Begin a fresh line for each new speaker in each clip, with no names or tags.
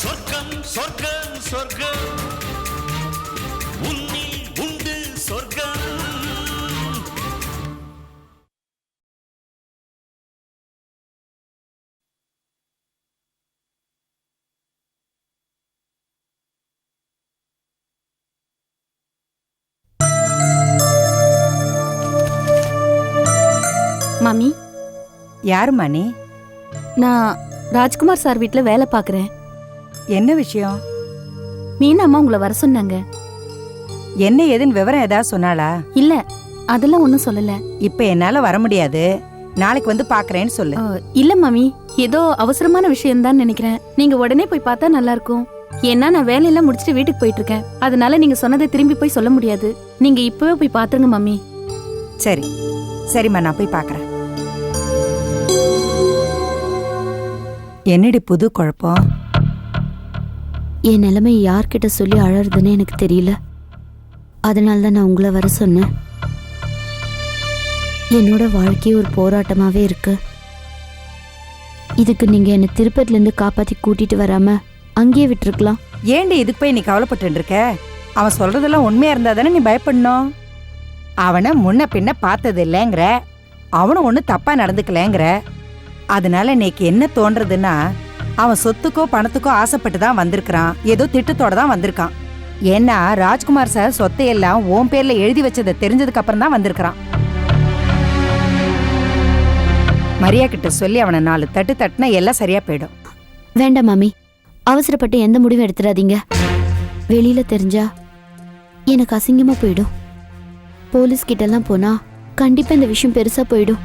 சொர்க்கம் சொர்க்கம் சொர்க்கம். உன்னில் உண்டு சொர்க்கம்.
மாமி.
யாரும்மா நீ
நான் ராஜ்குமார் சார் வீட்ல வேலை பார்க்கறேன்
என்ன விஷயம்?
மீனா அம்மா உங்களை வர சொன்னாங்க.
என்ன ஏதுன்னு விவரம் ஏதாவது சொன்னாளா?
இல்ல அதெல்லாம் ஒன்றும் சொல்லல.
இப்ப என்னால வர முடியாது. நாளைக்கு வந்து பாக்குறேன்னு சொல்லு.
அ, இல்ல மாமி ஏதோ அவசரமான விஷயம் தான் நினைக்கிறேன். நீங்க உடனே போய் பார்த்தா நல்லா இருக்கும் ஏன்னா நான் வேலையெல்லாம் முடிச்சுட்டு வீட்டுக்கு போயிட்டு இருக்கேன் அதனால நீங்க சொன்னதை திரும்பி போய் சொல்ல முடியாது. நீங்க இப்பவே போய் பாத்துருங்க மாமி.
சரி. சரிம்மா நான் போய் பாக்குறேன். என்னடி புது குழப்பம்?
என் நிலைமை யார்கிட்ட சொல்லி அழறதுன்னு எனக்கு தெரியல. அதனால தான் நான் உங்களை வர சொன்னேன். என்னோட வாழ்க்கை ஒரு போராட்டமாகவே இருக்கு. இதுக்கு நீங்கள் என்னை திருப்பதிலேருந்து காப்பாற்றி கூட்டிட்டு வராமல் அங்கேயே விட்டுருக்கலாம்.
ஏண்டி இதுக்கு போய் நீ கவலைப்பட்டு இருக்க? அவன் சொல்றதெல்லாம் உண்மையா இருந்தா தானே நீ பயப்படணும்? அவனை முன்ன பின்ன பார்த்தது இல்லைங்கிற. அவனும் ஒன்றும் தப்பா நடந்துக்கலங்கிற. அதனால இன்னைக்கு என்ன தோன்றதுன்னா அவன் சொத்துக்கோ பணத்துக்கோ ஆசைப்பட்டு தான் வந்திருக்கிறான். ஏதோ திட்டத்தோட தான் வந்திருக்கான். ஏன்னா ராஜ்குமார் சார் சொத்தையெல்லாம் உன் பேர்ல எழுதி வச்சதை தெரிஞ்சதுக்கு அப்புறம் தான் வந்திருக்கிறான். மரியா கிட்ட சொல்லி அவனை நாலு தட்டு தட்டுனா எல்லாம் சரியா போயிடும்.
வேண்டாம் மாமி. அவசரப்பட்டு எந்த முடிவும் எடுத்துடாதீங்க. வெளியில தெரிஞ்சா எனக்கு அசிங்கமா போயிடும். போலீஸ் கிட்டலாம் போனா கண்டிப்பா இந்த விஷயம் பெருசா போயிடும்.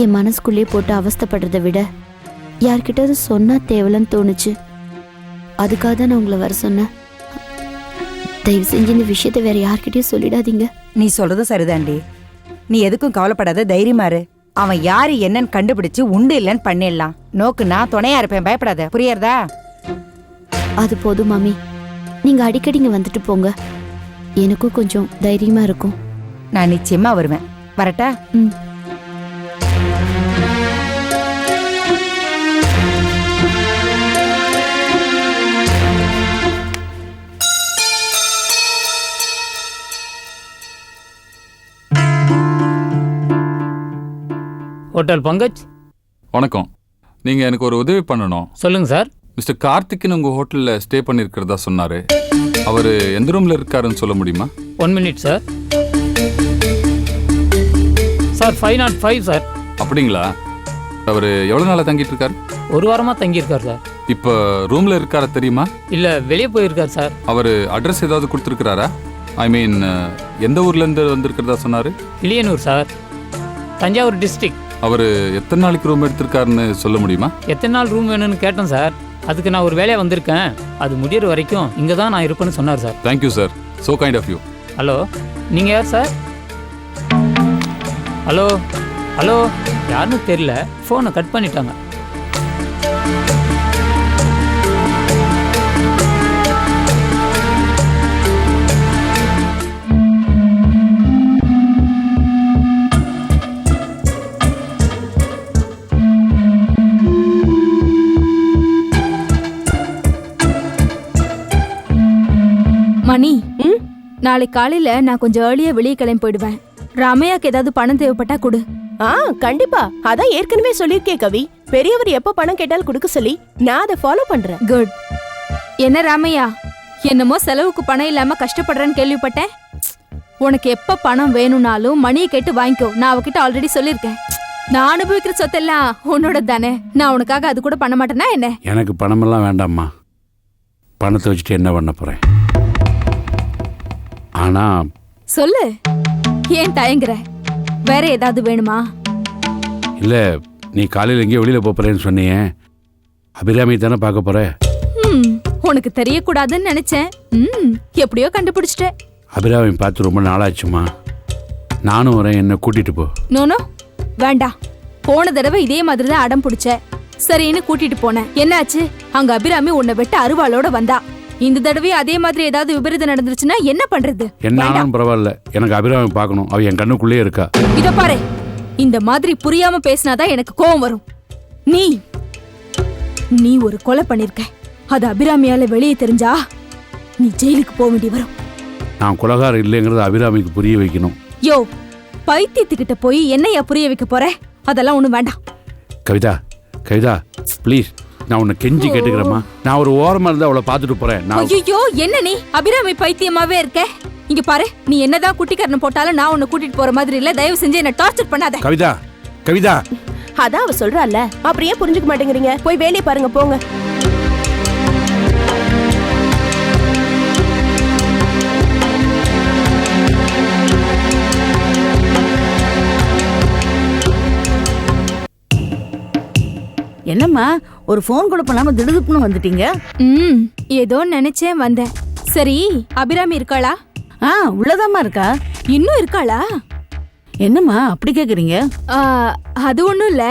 என் மனசுக்குள்ளேயே போட்டு அவஸ்தைப்படுறதை விட யார்கிட்டயாவது சொன்னா தேவலன்னு தோணுச்சு. அதுக்காக தான் நான் உங்களை வர சொன்னேன். தயவு செஞ்சு இந்த விஷயத்தை வேற யார்கிட்டயும் சொல்லிடாதீங்க.
நீ சொல்றது சரிதாண்டி. நீ எதுக்கும் கவலைப்படாத தைரியமா இரு. அவன் யாரு என்னன்னு கண்டுபிடிச்சு உண்டு இல்லைன்னு பண்ணிடலாம். நோக்கு நான் துணையா இருப்பேன் பயப்படாத. புரியறதா?
அது போதும் மாமி. நீங்க அடிக்கடி இங்க வந்துட்டு போங்க. எனக்கும் கொஞ்சம் தைரியமா இருக்கும்.
நான் நிச்சயமா வருவேன். வரட்டா?
ம்.
ஹோட்டல் பங்கஜ்.
வணக்கம். நீங்க எனக்கு ஒரு உதவி பண்ணணும்.
சொல்லுங்க சார்.
மிஸ்டர் கார்த்திக்னு உங்க ஹோட்டல்ல ஸ்டே பண்ணிருக்கிறதா சொன்னாரு. அவரு எந்த ரூம்ல இருக்காருன்னு சொல்ல முடியுமா?
One minute sir sir five naught five sir
அப்படிங்களா? அவரு எவ்வளவு நாளா தங்கிட்டு இருக்காரு
ஒரு வாரமாக தங்கியிருக்கார் சார்
இப்போ ரூம்ல இருக்காரா தெரியுமா?
இல்லை வெளியே போயிருக்கார் சார்
அவரு அட்ரஸ் ஏதாவது கொடுத்துருக்கிறாரா? ஐ மீன் எந்த ஊர்ல இருந்து வந்திருக்கிறதா சொன்னாரு?
இளியனூர் சார் தஞ்சாவூர் டிஸ்ட்ரிக்ட்
அவரு எத்தனை நாளைக்கு ரூம் எடுத்திருக்காருன்னு சொல்ல முடியுமா?
எத்தனை நாள் ரூம் வேணும்னு கேட்டேன் சார் அதுக்கு நான் ஒரு வேலையாக வந்திருக்கேன். அது முடியிற வரைக்கும் இங்கே தான் நான் இருப்பேன்னு சொன்னார் sir
thank you sir so kind of you
hello நீங்கள் யார் சார் ஹலோ ஹலோ யாருன்னு தெரியல. ஃபோனை கட் பண்ணிட்டாங்க.
நாளை காலையில நான் கொஞ்சம் ஏர்லியா வெளியே கிளம்பி போயிடுவேன். ராமையாக்கு ஏதாவது பணம் தேவைப்பட்டா கொடு.
ஆ கண்டிப்பா. அதான் ஏற்கனவே சொல்லியிருக்கேன் கவி. பெரியவர் எப்ப பணம் கேட்டாலும் கொடுக்க சொல்லி நான் அதை ஃபாலோ பண்றேன்.
குட் என்ன ராமையா? என்னமோ செலவுக்கு பணம் இல்லாம கஷ்டப்படுறேன்னு கேள்விப்பட்டேன். உனக்கு எப்ப பணம் வேணும்னாலும் மணியை கேட்டு வாங்கிக்கோ. நான் அவகிட்ட ஆல்ரெடி சொல்லியிருக்கேன். நான் அனுபவிக்கிற சொத்தெல்லாம் உன்னோட தானே. நான் உனக்காக அது கூட பண்ண மாட்டேனா என்ன?
எனக்கு பணமெல்லாம் வேண்டாம்மா. பணத்தை வச்சுட்டு என்ன பண்ண போகிறேன் ஆனால்
சொல்லு. ஏன் தயங்குற? வேற ஏதாவது வேணுமா?
இல்லை நீ காலையில் எங்கேயோ வெளியில் போகிறேன்னு சொன்னியே. அபிராமி தானே பார்க்க போகிற
ம், உனக்கு தெரியக்கூடாதுன்னு நினைச்சேன். ம் எப்படியோ கண்டுபிடிச்சிட்ட
அபிராமி பார்த்து ரொம்ப நாளாச்சுமா. நானும் வரேன் என்னை கூட்டிகிட்டு போ.
நோனோ வேண்டாம் போன தடவை இதே மாதிரி தான் அடம் பிடிச்ச. சரின்னு கூட்டிட்டு போனேன். என்னாச்சு? அங்க அபிராமி உன்னை வெட்ட அருவாளோட வந்தா. இந்த தடவையும் அதே மாதிரி ஏதாவது விபரீதம் நடந்துருச்சுன்னா என்ன பண்றது?
என்ன ஆனாலும் பரவாயில்ல. எனக்கு அபிராமி பார்க்கணும். அவ என் கண்ணுக்குள்ளேயே இருக்கா.
இத பாரு. இந்த மாதிரி புரியாம பேசினாதான் எனக்கு கோவம் வரும். நீ நீ ஒரு கொலை பண்ணிருக்க. அது அபிராமியால வெளியே தெரிஞ்சா நீ ஜெயிலுக்கு போக வேண்டி வரும்.
நான் குலகாரம் இல்லைங்கிறத அபிராமிக்கு புரிய வைக்கணும்.
யோ பைத்தியத்துக்கிட்ட போய் என்னையா புரிய வைக்க போற? அதெல்லாம் ஒண்ணும் வேண்டாம்.
கவிதா கவிதா ப்ளீஸ் நான் உன்னை கெஞ்சி கேட்டுக்கிறேம்மா. நான் ஒரு ஓரமாக இருந்து அவளை பார்த்துட்டு போகிறேன் நான்
ஐயோ என்ன நீ? அபிராமி பைத்தியமாவே இருக்க. இங்க பாரு நீ என்னதான் குட்டிக்கரணம் போட்டாலும் நான் உன்னை கூட்டிட்டு போற மாதிரி இல்ல. தயவு செஞ்சு என்ன டார்ச்சர் பண்ணாத.
கவிதா கவிதா.
அதான் அவ சொல்றால அப்புறம் ஏன் புரிஞ்சுக்க மாட்டேங்கிறீங்க? போய் வேலையை பாருங்க போங்க.
என்னம்மா ஒரு ஃபோன் கூட பண்ணாம திடுதுப்புன்னு வந்துட்டீங்க?
ம் ஏதோ நினைச்சேன் வந்தேன். சரி அபிராமி இருக்காளா?
ஆ உள்ளதாம்மா இருக்கா?
இன்னும் இருக்காளா?
என்னம்மா அப்படி கேக்குறீங்க?
அது ஒண்ணும் இல்ல.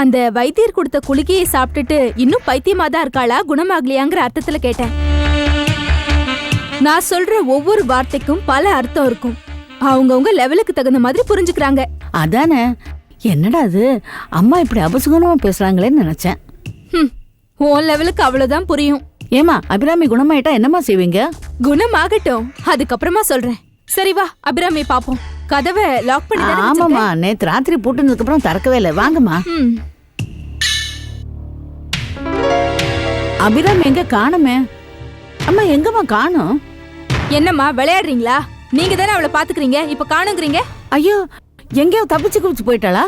அந்த வைத்தியர் கொடுத்த குளிகையை சாப்பிட்டுட்டு இன்னும் பைத்தியமா தான் இருக்காளா? குணமாகலையாங்கிற அர்த்தத்துல கேட்டேன். நான் சொல்ற ஒவ்வொரு வார்த்தைக்கும் பல அர்த்தம் இருக்கும். அவங்கவங்க லெவலுக்கு தகுந்த மாதிரி புரிஞ்சுக்கிறாங்க.
அதானே? என்னடா அது அம்மா இப்படி அபசுகுணமா பேசுறாங்களேன்னு நினைச்சேன்.
உன் லெவலுக்கு அவ்வளவுதான் புரியும்.
ஏமா அபிராமி குணமாயிட்டா என்னம்மா செய்வீங்க?
குணமாகட்டும். அதுக்கப்புறமா சொல்றேன். சரி வா அபிராமி பாப்போம். கதவை லாக் பண்ணி தானே
ஆமாம்மா நேத்து ராத்திரி போட்டுனதுக்கு அப்புறம் திறக்கவே இல்லை. வாங்கம்மா. அபிராமி எங்க காணுமே? அம்மா எங்கம்மா காணோம்?
என்னம்மா விளையாடுறீங்களா? நீங்க தானே அவளை பாத்துக்கிறீங்க? இப்ப காணுங்கிறீங்க?
ஐயோ எங்கேயோ தப்பிச்சு குப்பிச்சு போயிட்டாளா?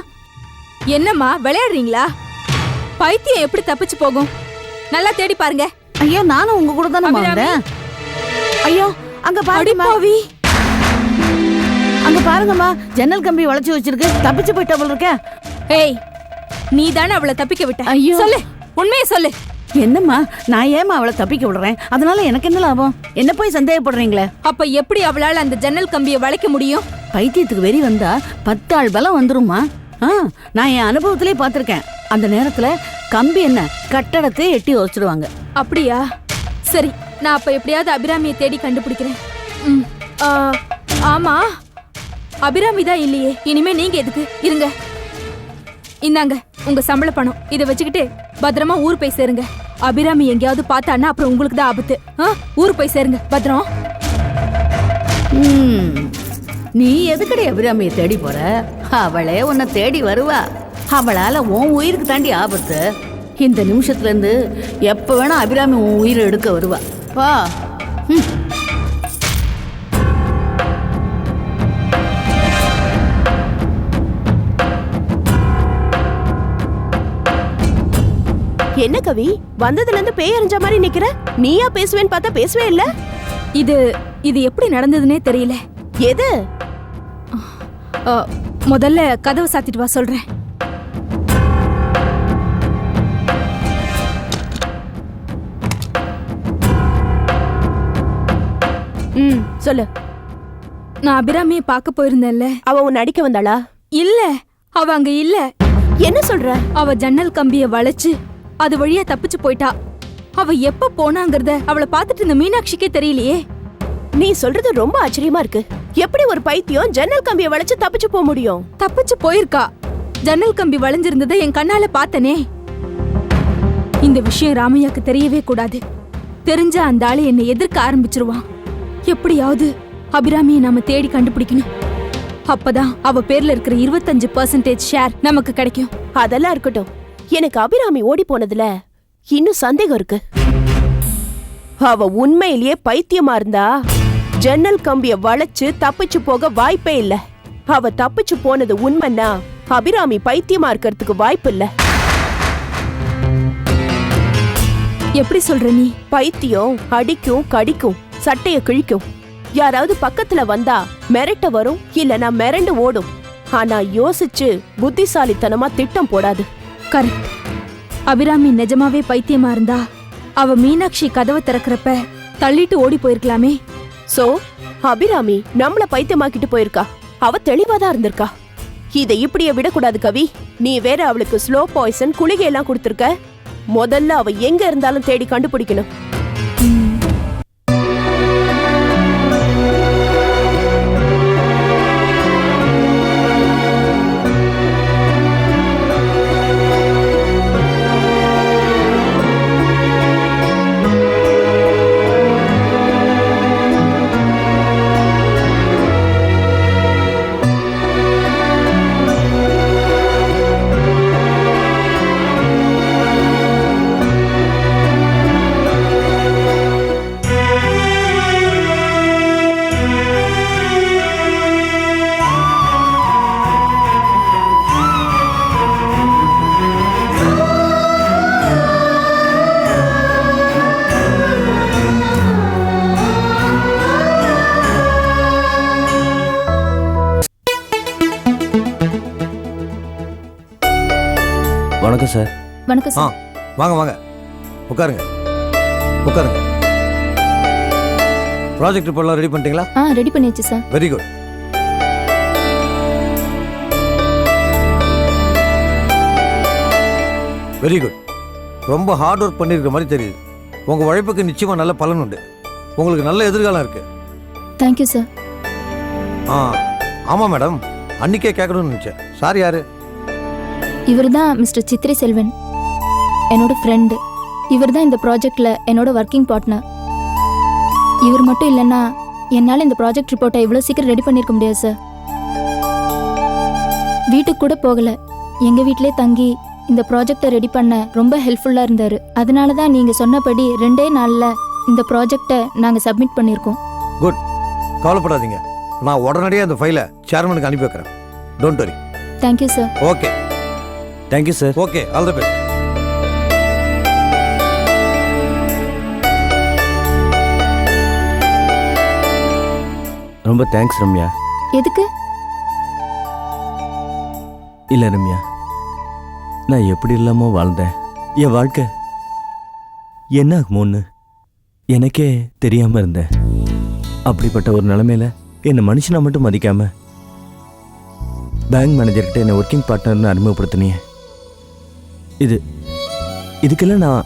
என்னம்மா விளையாடுறீங்களா? பைத்தியம் எப்படி தப்பிச்சு போகும்? நல்லா தேடி பாருங்க.
ஐயோ நானும் உங்க கூட தானே. வந்தேன் ஐயோ அங்க பாருங்கம்மா.
அடிப்பாவி
அங்க பாருங்கம்மா ஜன்னல் கம்பி வளைச்சு வச்சிருக்கு. தப்பிச்சு போயிட்டா போல இருக்க.
ஏய் நீ தானே அவளை தப்பிக்க விட்ட.
ஐயோ.
சொல்லு உண்மையை சொல்லு.
என்னம்மா? நான் ஏமா அவளை தப்பிக்க விடுறேன்? அதனால எனக்கு என்ன லாபம்? என்ன போய் சந்தேகப்படுறீங்களே?
அப்ப எப்படி அவளால அந்த ஜன்னல் கம்பியை வளைக்க முடியும்?
பைத்தியத்துக்கு வெறி வந்தா பத்து ஆள் பலம் வந்துருமா ஆ நான் என் அனுபவத்திலே பார்த்திருக்கேன். அந்த நேரத்துல கம்பி என்ன கட்டடத்தை எட்டி வச்சிருவாங்க
அப்படியா? சரி நான் அப்ப எப்படியாவது அபிராமியை தேடி கண்டுபிடிக்கிறேன். ம், ஆ, ஆமா. அபிராமி தான் இல்லையே. இனிமே நீங்க எதுக்கு? இருங்க. இந்தாங்க உங்க சம்பள பணம். இதை வச்சுக்கிட்டு பத்திரமா ஊர் போய் சேருங்க. அபிராமி எங்கேயாவது பார்த்தான்னா அப்புறம் உங்களுக்கு தான் ஆபத்து. ஆ, ஊர் போய் சேருங்க. பத்திரம்.
ம், நீ எதுக்கடி அபிராமியை தேடி போற? அவளே உன்னை தேடி வருவா. அவளால உன் உயிருக்கு தாண்டி ஆபத்து. இந்த நிமிஷத்துல இருந்து எப்ப வேணா அபிராமி உன் உயிரை எடுக்க வருவா. வா.
என்ன கவி? வந்ததுல இருந்து பேய் அறிஞ்ச மாதிரி நிக்கிற? நீயா பேசுவேன்னு பார்த்தா பேசவே இல்ல?
இது இது எப்படி நடந்ததுன்னே தெரியல.
எது?
முதல்ல கதவை சாத்திட்டு வா சொல்றேன்.
ம் சொல்லு.
நான் அபிராமியை பார்க்க போயிருந்தேன்ல.
அவ உன்னை அடிக்க வந்தாளா?
இல்ல அவ அங்க இல்ல.
என்ன சொல்ற?
அவ ஜன்னல் கம்பிய வளைச்சு அது வழியா தப்பிச்சு போயிட்டா. அவ எப்ப போனாங்கறத அவளை பார்த்துட்டு இந்த மீனாட்சிக்கே தெரியலையே.
நீ சொல்றது ரொம்ப ஆச்சரியமா இருக்கு. எப்படி ஒரு பைத்தியம் ஜன்னல் கம்பியை வளைச்சு தப்பிச்சு போக முடியும்?
தப்பிச்சு போயிருக்கா. ஜன்னல் கம்பி வளைஞ்சிருந்ததை என் கண்ணால பார்த்தனே. இந்த விஷயம் ராமையாக்கு தெரியவே கூடாது. தெரிஞ்ச அந்த ஆளு என்னை எதிர்க்க ஆரம்பிச்சிருவான். எப்படியாவது அபிராமியை நாம தேடி கண்டுபிடிக்கணும். அப்பதான் அவ பேர்ல இருக்கிற இருபத்தஞ்சு பர்சன்டேஜ் ஷேர் நமக்கு கிடைக்கும்.
அதெல்லாம் இருக்கட்டும். எனக்கு அபிராமி ஓடி போனதுல இன்னும் சந்தேகம் இருக்கு. அவ உண்மையிலேயே பைத்தியமா இருந்தா ஜன்னல் கம்பிய வளைச்சு தப்பிச்சு போக வாய்ப்பே இல்ல. அவ தப்பிச்சு போனது உண்மைன்னா அபிராமி பைத்தியமா இருக்கிறதுக்கு வாய்ப்பு இல்ல.
எப்படி சொல்ற நீ?
பைத்தியம் அடிக்கும் கடிக்கும் சட்டைய கிழிக்கும். யாராவது பக்கத்துல வந்தா மிரட்ட வரும் இல்லனா மிரண்டு ஓடும். ஆனா யோசிச்சு புத்திசாலித்தனமா திட்டம் போடாது.
கரெக்ட் அபிராமி நிஜமாவே பைத்தியமா இருந்தா அவ மீனாட்சி கதவை திறக்கறப்ப தள்ளிட்டு ஓடி போயிருக்கலாமே.
சோ அபிராமி நம்மள பைத்தியமாக்கிட்டு போயிருக்கா. அவ தெளிவாதான் இருந்திருக்கா. இதை இப்படியே விடக்கூடாது கவி. நீ வேற அவளுக்கு ஸ்லோ பாய்சன் குளிகை எல்லாம் கொடுத்துருக்க. முதல்ல அவ எங்க இருந்தாலும் தேடி கண்டுபிடிக்கணும்.
வணக்கம் ஆ
சார்
வாங்க வாங்க. உட்காருங்க. உட்காருங்க. ப்ராஜெக்ட் ரிப்போர்ட்லாம் ரெடி பண்ணிட்டீங்களா?
ஆ ரெடி பண்ணியாச்சு sir.
Very good very good ரொம்ப ஹார்ட் ஒர்க் பண்ணியிருக்க மாதிரி தெரியுது. உங்கள் உழைப்புக்கு நிச்சயமாக நல்ல பலன் உண்டு. உங்களுக்கு நல்ல எதிர்காலம் இருக்குது
தேங்க்யூ சார்
ஆ ஆமாம் மேடம். அன்னைக்கே கேட்கணும்னு நினச்சேன். சார் யார்?
இவர் தான் மிஸ்டர் சித்ரி செல்வன். என்னோட ஃப்ரெண்டு இவர் தான் இந்த ப்ராஜெக்ட்ல என்னோட ஒர்க்கிங் பார்ட்னர் இவர் மட்டும் இல்லைன்னா என்னால் இந்த ப்ராஜெக்ட் ரிப்போர்ட்டை இவ்வளோ சீக்கிரம் ரெடி பண்ணியிருக்க முடியாது சார் வீட்டுக்கு கூட போகல. எங்க வீட்டிலே தங்கி இந்த ப்ராஜெக்டை ரெடி பண்ண ரொம்ப ஹெல்ப்ஃபுல்லாக இருந்தார். அதனால தான் நீங்கள் சொன்னபடி ரெண்டே நாளில் இந்த ப்ராஜெக்டை நாங்கள் சப்மிட் பண்ணியிருக்கோம்
குட் கவலைப்படாதீங்க. நான் உடனடியாக அந்த ஃபைலை சேர்மனுக்கு அனுப்பி வைக்கிறேன். Don't worry
thank you sir
okay
thank you sir
okay all the best
ரொம்ப தேங்க்ஸ் ரம்யா.
எதுக்கு?
இல்லை ரம்யா நான் எப்படி இல்லாமோ வாழ்ந்தேன்? என் வாழ்க்கை என்ன ஆகுமோன்னு எனக்கே தெரியாம இருந்தேன். அப்படிப்பட்ட ஒரு நிலைமையில என்னை மனுஷனா மட்டும் மதிக்காம பேங்க் மேனேஜர்கிட்ட என்னை ஒர்க்கிங் பார்ட்னர்னு அறிமுகப்படுத்தினியே. இது இதுக்கெல்லாம் நான்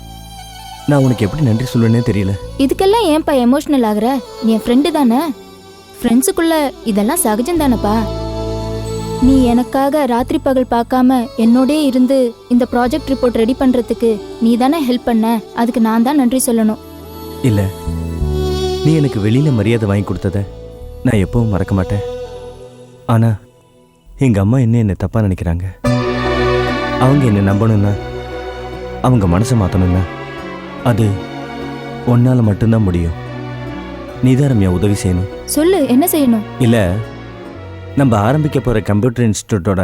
நான் உனக்கு எப்படி நன்றி சொல்லுவேனே தெரியல.
இதுக்கெல்லாம் ஏன்பா எமோஷனல் ஆகுற? நீ என் ஃப்ரெண்டு தானே? ஃப்ரெண்ட்ஸுக்குள்ள இதெல்லாம் சகஜம் தானப்பா? நீ எனக்காக ராத்திரி பகல் பார்க்காம என்னோடே இருந்து இந்த ப்ராஜெக்ட் ரிப்போர்ட் ரெடி பண்றதுக்கு நீ தானே ஹெல்ப் பண்ண? அதுக்கு நான் தான் நன்றி சொல்லணும்.
இல்ல. நீ எனக்கு வெளியில மரியாதை வாங்கி கொடுத்தத நான் எப்பவும் மறக்க மாட்டேன். ஆனா எங்க அம்மா என்ன என்ன தப்பா நினைக்கிறாங்க? அவங்க என்னை நம்பணும்னா அவங்க மனசை மாத்தணும்னா அது உன்னால மட்டும்தான் முடியும். நீதான் ரம்யா உதவி செய்யணும்.
சொல்லு என்ன செய்யணும்?
இல்ல நம்ம ஆரம்பிக்க போற கம்ப்யூட்டர் இன்ஸ்டியூட்டோட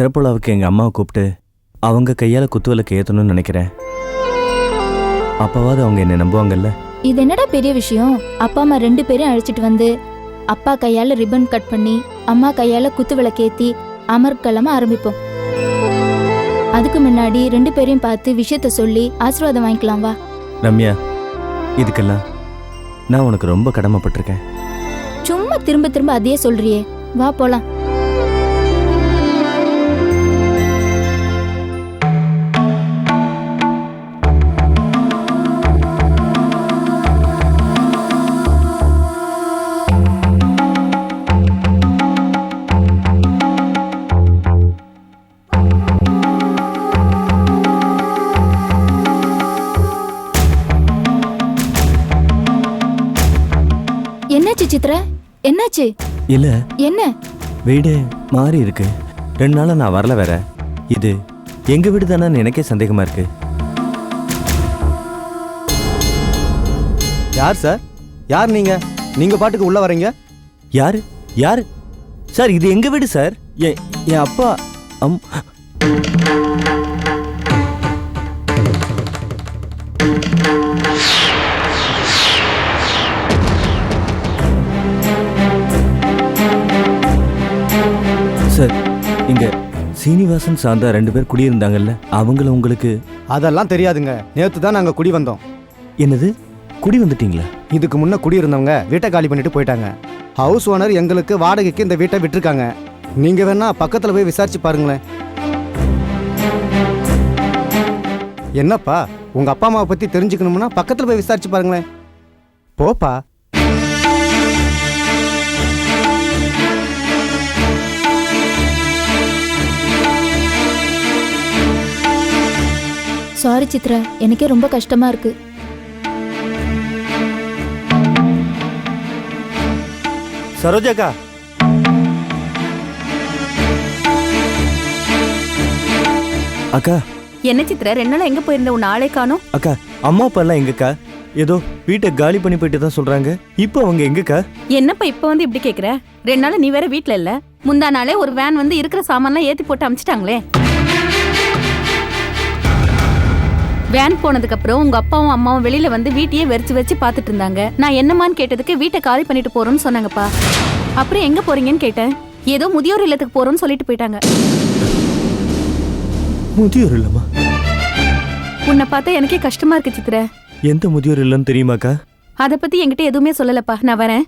திறப்புலாவுக்கு எங்க அம்மாவை கூப்பிட்டு அவங்க கையால குத்துவிளக்கு ஏத்தணும்னு நினைக்கிறேன். அப்பவாவது அவங்க என்னை நம்புவாங்கல்ல?
இது என்னடா பெரிய விஷயம்? அப்பா அம்மா ரெண்டு பேரும் அழைச்சிட்டு வந்து அப்பா கையால ரிப்பன் கட் பண்ணி அம்மா கையால குத்து விளக்கேத்தி அமர்க்கலாம ஆரம்பிப்போம். அதுக்கு முன்னாடி ரெண்டு பேரையும் பார்த்து விஷயத்த சொல்லி ஆசீர்வாதம் வாங்கிக்கலாம் வா.
ரம்யா இதுக்கெல்லாம் நான் உனக்கு ரொம்ப கடமைப்பட்டிருக்கேன்.
சும்மா திரும்ப திரும்ப அதையே சொல்றியே. வா போலாம். என்னாச்சு சித்ரா? என்னாச்சு?
இல்ல.
என்ன?
வீடு மாறி இருக்கு. ரெண்டு நாளா நான் வரல வேற. இது எங்க வீடு தானே எனக்கே சந்தேகமா இருக்கு.
யார் சார்? யார் நீங்க? நீங்க பாட்டுக்கு உள்ள வரீங்க?
யாரு? யாரு? சார் இது எங்க வீடு சார்? என் என் அப்பா அம் சார் இங்க சீனிவாசன் சாந்தா ரெண்டு பேர் குடியிருந்தாங்கல்ல அவங்கள உங்களுக்கு
அதெல்லாம் தெரியாதுங்க. நேத்து தான் நாங்க குடி வந்தோம்.
என்னது? குடி வந்துட்டீங்களா?
இதுக்கு முன்ன குடி இருந்தவங்க வீட்டை காலி பண்ணிட்டு போயிட்டாங்க. ஹவுஸ் ஓனர் எங்களுக்கு வாடகைக்கு இந்த வீட்டை விட்டிருக்காங்க. நீங்க வேணா பக்கத்துல போய் விசாரிச்சு பாருங்களேன். என்னப்பா உங்க அப்பா அம்மாவை பத்தி தெரிஞ்சுக்கணும்னா பக்கத்துல போய் விசாரிச்சு பாருங்களேன். போப்பா.
சாரி சித்ரா எனக்கே ரொம்ப கஷ்டமா இருக்கு.
சரோஜாக்கா அக்கா.
என்ன சித்ரா ரெண்டு நாள் எங்க போயிருந்த? உன் ஆளே காணும்.
அக்கா அம்மா அப்பா எல்லாம் எங்கக்கா? ஏதோ வீட்டை காலி பண்ணி போயிட்டு தான் சொல்றாங்க. இப்போ அவங்க எங்கக்கா?
என்னப்பா இப்ப வந்து இப்படி கேக்குற? ரெண்டு நாள் நீ வேற வீட்ல இல்ல. முந்தா நாளே ஒரு வேன் வந்து இருக்கிற சாமான்லாம் ஏத்தி போட்டு அமிச்சிட்டாங்களே. வேன் போனதுக்கு அப்புறம் உங்க அப்பாவும் அம்மாவும் வெளியில வந்து வீட்டையே வெறிச்சு வெறிச்சு பாத்துட்டு இருந்தாங்க நான் என்னமான்னு கேட்டதுக்கு வீட்டை காலி பண்ணிட்டு போறோம்னு சொன்னாங்கப்பா. அப்புறம் எங்க போறீங்கன்னு கேட்டேன். ஏதோ முதியோர் இல்லத்துக்கு போறோம்னு சொல்லிட்டு போயிட்டாங்க.
முதியோர் இல்லம்மா?
உன்னை பார்த்தா எனக்கே கஷ்டமா இருக்கு சித்திர
எந்த முதியோர் இல்லைன்னு தெரியுமாக்கா?
அதை பத்தி என்கிட்ட எதுவுமே சொல்லலப்பா. நான் வரேன்.